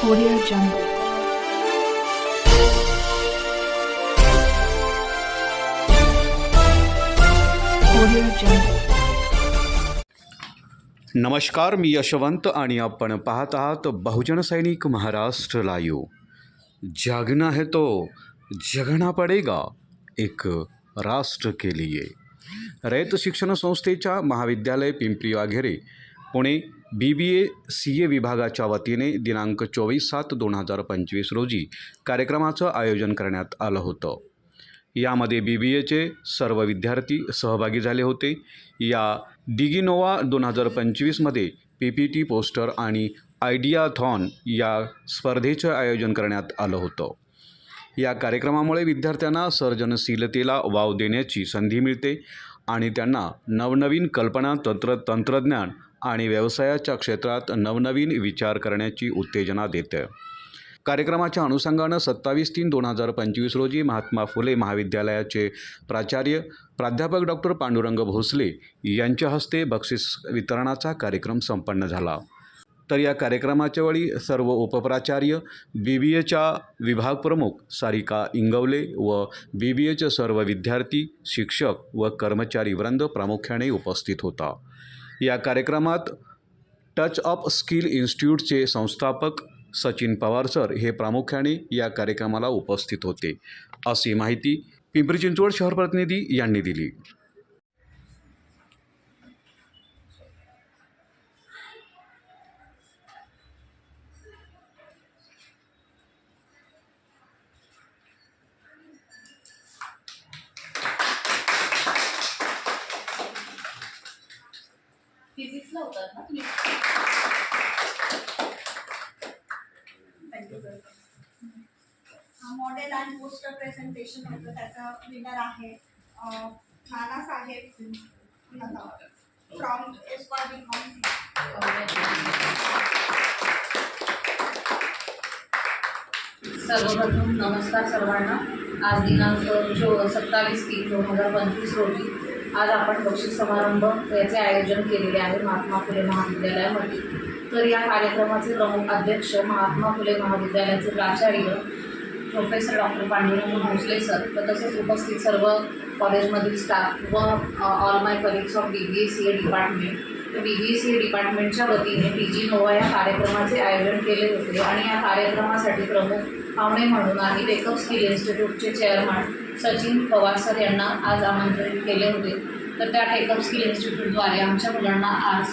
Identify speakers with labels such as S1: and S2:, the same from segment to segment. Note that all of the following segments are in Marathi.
S1: Audio Jungle. Audio Jungle.
S2: नमस्कार मी यशवंत आणि आपण पाहत आहात बहुजन सैनिक महाराष्ट्र लाईव्ह जागना है तो जगना पडेगा एक राष्ट्र के लिए रयत शिक्षण संस्थेच्या महाविद्यालय Pimpri Waghere Pune B B A C A विभागाच्या वतीने दिनांक चोवीस सात दोन हजार पंचवीस रोजी कार्यक्रमाचं आयोजन करण्यात आलं होतं. यामध्ये बी बी एचे सर्व विद्यार्थी सहभागी झाले होते. या डिगिनोवा दोन हजार पंचवीसमध्ये पी पी टी पोस्टर आणि आयडियाथॉन या स्पर्धेचं आयोजन करण्यात आलं होतं. या कार्यक्रमामुळे विद्यार्थ्यांना सर्जनशीलतेला वाव देण्याची संधी मिळते आणि त्यांना नवनवीन कल्पना तंत्र तंत्रज्ञान आणि व्यवसायाच्या क्षेत्रात नवनवीन विचार करण्याची उत्तेजना देते कार्यक्रमाच्या अनुषंगानं सत्तावीस तीन दोन हजार पंचवीस रोजी महात्मा फुले महाविद्यालयाचे प्राचार्य प्राध्यापक डॉक्टर पांडुरंग भोसले यांच्या हस्ते बक्षीस वितरणाचा कार्यक्रम संपन्न झाला. तर या कार्यक्रमाच्या वेळी सर्व उपप्राचार्य बी बी एच्या विभाग प्रमुख सारिका इंगवले व बी बी एचे सर्व विद्यार्थी शिक्षक व कर्मचारी वृंद प्रामुख्याने उपस्थित होता. या कार्यक्रमात टच अप स्किल इन्स्टिट्यूटचे संस्थापक सचिन पवार सर हे प्रामुख्याने या कार्यक्रमाला उपस्थित होते. अशी माहिती पिंपरी चिंचवड शहर प्रतिनिधी यांनी दिली.
S3: फिजिक्सला होतात ना तुम्ही?
S4: मॉडेल आणि पोस्टर प्रेझेंटेशन होतं त्याचा विनर आहे अं, नाना साहेब. फ्रॉम एस
S3: सर्वप्रथम नमस्कार सर्वांना. आज दिनांक जो सत्तावीस तीन दोन हजार पंचवीस रोजी आज आपण बक्षीस समारंभ याचे आयोजन केलेले आहे महात्मा फुले महाविद्यालयामध्ये. तर या कार्यक्रमाचे प्रमुख अध्यक्ष महात्मा फुले महाविद्यालयाचे प्राचार्य professor doctor Pandurang Bhosale sir व तसेच उपस्थित सर्व कॉलेजमधील स्टाफ व all my colleagues of B B C A department तर बी बी सी ए डिपार्टमेंटच्या वतीने डी जी नोवा या कार्यक्रमाचे आयोजन केले होते आणि या कार्यक्रमासाठी प्रमुख पाहुणे म्हणून आम्ही टेकअप स्किल इन्स्टिट्यूटचे चेअरमन सचिन पवार सर यांना आज आमंत्रित केले होते. तर त्या टेकअप स्किल इन्स्टिट्यूटद्वारे आमच्या मुलांना आज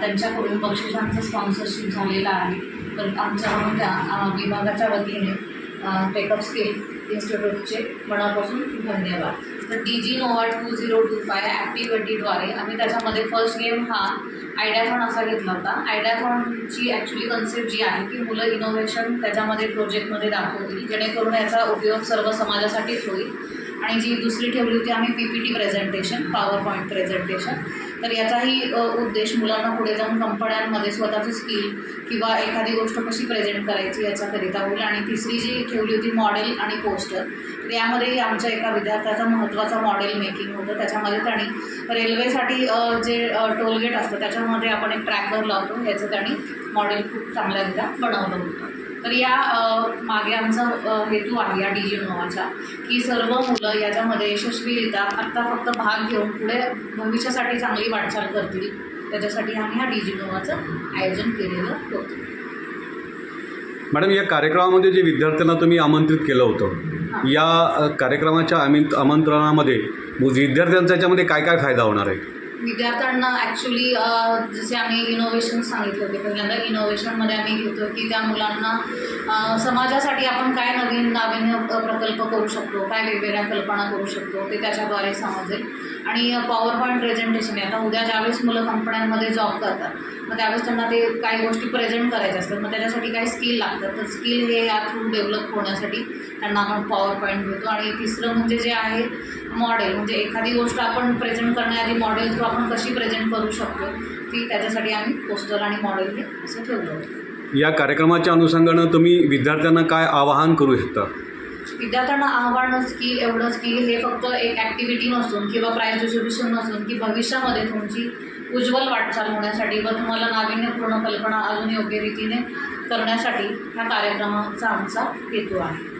S3: त्यांच्याकडून बक्षिसांचं स्पॉन्सरशिप झालेलं आहे. तर आमच्या म्हणजे, त्या विभागाच्या वतीने टेकअप स्किल इन्स्टिट्यूटचे मनापासून धन्यवाद. तर D G Nova two zero two five ॲक्टिव्हिटीद्वारे आम्ही त्याच्यामध्ये फर्स्ट गेम हा आयडियाथॉन असा घेतला होता. आयडियाथॉनची ॲक्च्युली कन्सेप्ट जी आहे की मुलं इनोव्हेशन त्याच्यामध्ये प्रोजेक्टमध्ये दाखवतील जेणेकरून याचा उपयोग सर्व समाजासाठीच होईल. आणि जी दुसरी ठेवली होती आम्ही P P T presentation power point presentation तर याचाही उद्देश मुलांना पुढे जाऊन कंपन्यांमध्ये स्वतःचं स्किल किंवा एखादी गोष्ट कशी प्रेझेंट करायची याच्याकरिता होईल. आणि तिसरी जी ठेवली होती मॉडेल आणि पोस्टर तर यामध्येही आमच्या एका विद्यार्थ्याचा महत्त्वाचा मॉडेल मेकिंग होतं. त्याच्यामध्ये त्यांनी रेल्वेसाठी जे टोलगेट असतं त्याच्यामध्ये आपण एक ट्रॅकर लावतो. ह्याचं त्यांनी मॉडेल खूप चांगल्यारित्या बनवलं होतं. तर या मागे आमचा हेतू आहे या डी जी नोवाचा की सर्व मुलं याच्यामध्ये यशस्वीरित्या आत्ता फक्त भाग घेऊन पुढे भविष्यासाठी चांगली वाटचाल करतील. त्याच्यासाठी आम्ही हा डी जी नोवाचं आयोजन केलेलं होतं.
S2: मॅडम या कार्यक्रमामध्ये जे विद्यार्थ्यांना तुम्ही आमंत्रित केलं होतं या कार्यक्रमाच्या आमिंत आमंत्रणामध्ये विद्यार्थ्यांचा याच्यामध्ये काय काय फायदा होणार आहे?
S3: विद्यार्थ्यांना ॲक्च्युली जसे आम्ही इनोव्हेशन सांगितले होते पहिल्यांदा इनोव्हेशनमध्ये आम्ही घेतो की त्या मुलांना समाजासाठी आपण काय नवीन नाविन्य प्रकल्प करू शकतो काय वेगवेगळ्या कल्पना करू शकतो ते त्याच्याद्वारे समजेल. आणि पॉवर पॉईंट प्रेझेंटेशन आहे. आता उद्या ज्यावेळेस मुलं कंपन्यांमध्ये जॉब करतात मग त्यावेळेस त्यांना ते काही गोष्टी प्रेझेंट करायच्या असतात. मग त्याच्यासाठी काही स्किल लागतात. तर स्किल हे या थ्रू डेव्हलप होण्यासाठी त्यांना आपण पॉवर पॉईंट देतो. आणि तिसरं म्हणजे जे आहे मॉडेल म्हणजे एखादी गोष्ट आपण प्रेझेंट करण्याआधी मॉडेल थ्रू आपण कशी प्रेझेंट करू शकतो ती त्याच्यासाठी आम्ही पोस्टर आणि मॉडेल हे असं ठेवलं होतं
S2: या कार्यक्रमाच्या अनुषंगानं तुम्ही विद्यार्थ्यांना काय आवाहन करू शकता?
S3: विद्यार्थ्यांना आव्हानच की एवढंच की हे फक्त एक ॲक्टिव्हिटी नसून किंवा प्राईज डिस्ट्रीब्युशन नसून की भविष्यामध्ये तुमची उज्ज्वल वाटचाल होण्यासाठी व तुम्हाला नाविन्यपूर्ण कल्पना अजून योग्य रीतीने करण्यासाठी ह्या कार्यक्रमाचा आमचा हेतू आहे.